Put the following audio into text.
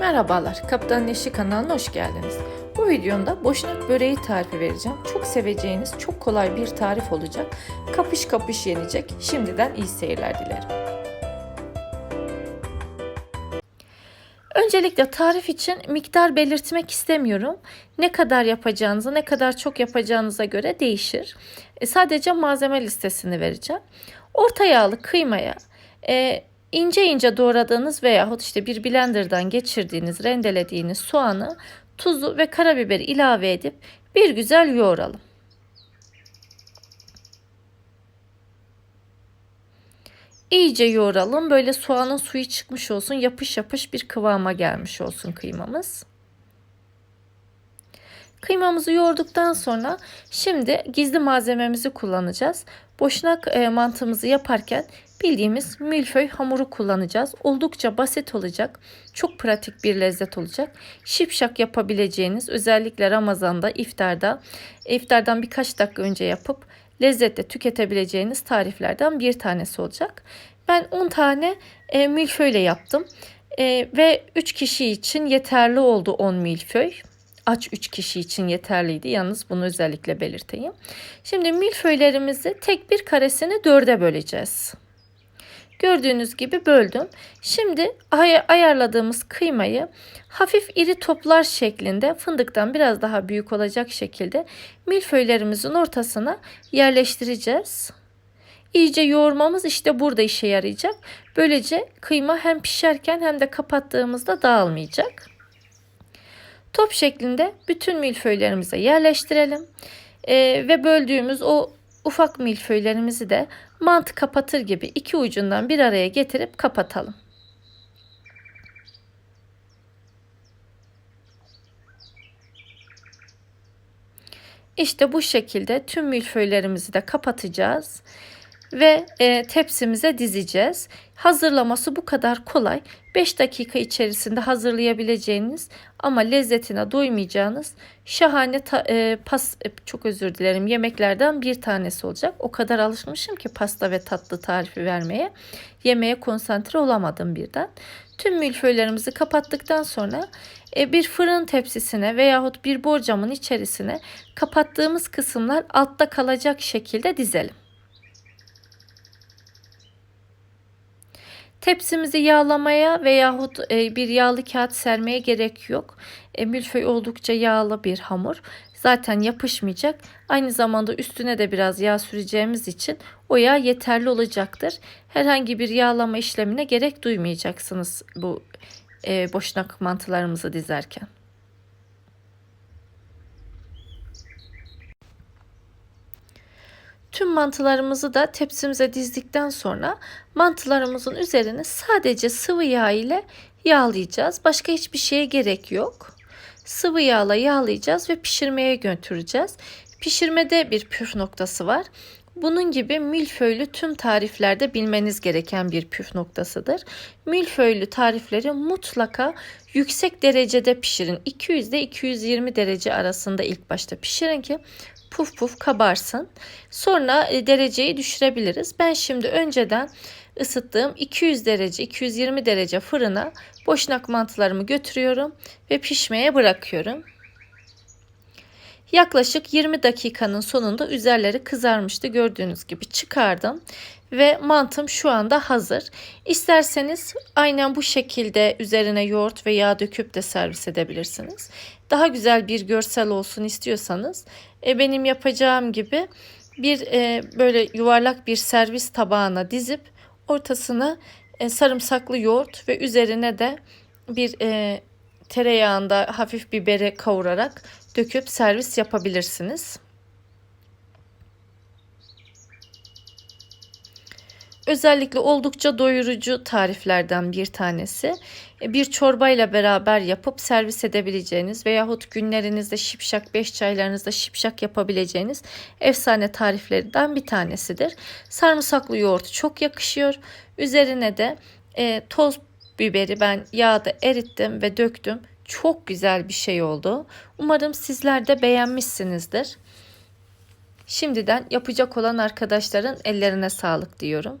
Merhabalar, Kaptan Neşi kanalına hoş geldiniz. Bu videomda boşnak böreği tarifi vereceğim. Çok seveceğiniz, çok kolay bir tarif olacak. Kapış kapış yenecek. Şimdiden iyi seyirler dilerim. Öncelikle tarif için miktar belirtmek istemiyorum. Ne kadar yapacağınıza, ne kadar çok yapacağınıza göre değişir. E, sadece malzeme listesini vereceğim. Orta yağlı kıymaya e, ince ince doğradığınız veyahut işte bir blenderdan geçirdiğiniz, rendelediğiniz soğanı, tuzu ve karabiberi ilave edip bir güzel yoğuralım. İyice yoğuralım. Böyle soğanın suyu çıkmış olsun. Yapış yapış bir kıvama gelmiş olsun kıymamız. Kıymamızı yoğurduktan sonra şimdi gizli malzememizi kullanacağız. Boşnak e, mantımızı yaparken bildiğimiz milföy hamuru kullanacağız. Oldukça basit olacak. Çok pratik bir lezzet olacak. Şipşak yapabileceğiniz özellikle Ramazan'da, iftarda, iftardan birkaç dakika önce yapıp lezzetle tüketebileceğiniz tariflerden bir tanesi olacak. Ben 10 tane e, milföyle yaptım. E, ve 3 kişi için yeterli oldu 10 milföy aç 3 kişi için yeterliydi. Yalnız bunu özellikle belirteyim. Şimdi milföylerimizi tek bir karesini dörde böleceğiz. Gördüğünüz gibi böldüm. Şimdi ay- ayarladığımız kıymayı hafif iri toplar şeklinde fındıktan biraz daha büyük olacak şekilde milföylerimizin ortasına yerleştireceğiz. İyice yoğurmamız işte burada işe yarayacak. Böylece kıyma hem pişerken hem de kapattığımızda dağılmayacak. Top şeklinde bütün milföylerimize yerleştirelim. Ee, ve böldüğümüz o ufak milföylerimizi de mantı kapatır gibi iki ucundan bir araya getirip kapatalım. İşte bu şekilde tüm milföylerimizi de kapatacağız ve e, tepsimize dizeceğiz. Hazırlaması bu kadar kolay. 5 dakika içerisinde hazırlayabileceğiniz ama lezzetine doymayacağınız şahane ta, e, pas e, çok özür dilerim yemeklerden bir tanesi olacak. O kadar alışmışım ki pasta ve tatlı tarifi vermeye. Yemeğe konsantre olamadım birden. Tüm milföylerimizi kapattıktan sonra e, bir fırın tepsisine veyahut bir borcamın içerisine kapattığımız kısımlar altta kalacak şekilde dizelim. Tepsimizi yağlamaya veyahut e, bir yağlı kağıt sermeye gerek yok. E, milföy oldukça yağlı bir hamur. Zaten yapışmayacak. Aynı zamanda üstüne de biraz yağ süreceğimiz için o yağ yeterli olacaktır. Herhangi bir yağlama işlemine gerek duymayacaksınız bu e, boşnak mantılarımızı dizerken. Tüm mantılarımızı da tepsimize dizdikten sonra mantılarımızın üzerine sadece sıvı yağ ile yağlayacağız. Başka hiçbir şeye gerek yok. Sıvı yağla yağlayacağız ve pişirmeye götüreceğiz. Pişirmede bir püf noktası var. Bunun gibi milföylü tüm tariflerde bilmeniz gereken bir püf noktasıdır. Milföylü tarifleri mutlaka yüksek derecede pişirin. 200 ile 220 derece arasında ilk başta pişirin ki puf puf kabarsın. Sonra e, dereceyi düşürebiliriz. Ben şimdi önceden ısıttığım 200 derece 220 derece fırına boşnak mantılarımı götürüyorum ve pişmeye bırakıyorum. Yaklaşık 20 dakikanın sonunda üzerleri kızarmıştı. Gördüğünüz gibi çıkardım ve mantım şu anda hazır. İsterseniz aynen bu şekilde üzerine yoğurt ve yağ döküp de servis edebilirsiniz. Daha güzel bir görsel olsun istiyorsanız e, benim yapacağım gibi bir e, böyle yuvarlak bir servis tabağına dizip ortasına e, sarımsaklı yoğurt ve üzerine de bir e, tereyağında hafif biberi kavurarak döküp servis yapabilirsiniz. Özellikle oldukça doyurucu tariflerden bir tanesi. E, bir çorbayla beraber yapıp servis edebileceğiniz veyahut günlerinizde şipşak, beş çaylarınızda şipşak yapabileceğiniz efsane tariflerden bir tanesidir. Sarımsaklı yoğurt çok yakışıyor. Üzerine de e, toz biberi ben yağda erittim ve döktüm. Çok güzel bir şey oldu. Umarım sizler de beğenmişsinizdir. Şimdiden yapacak olan arkadaşların ellerine sağlık diyorum.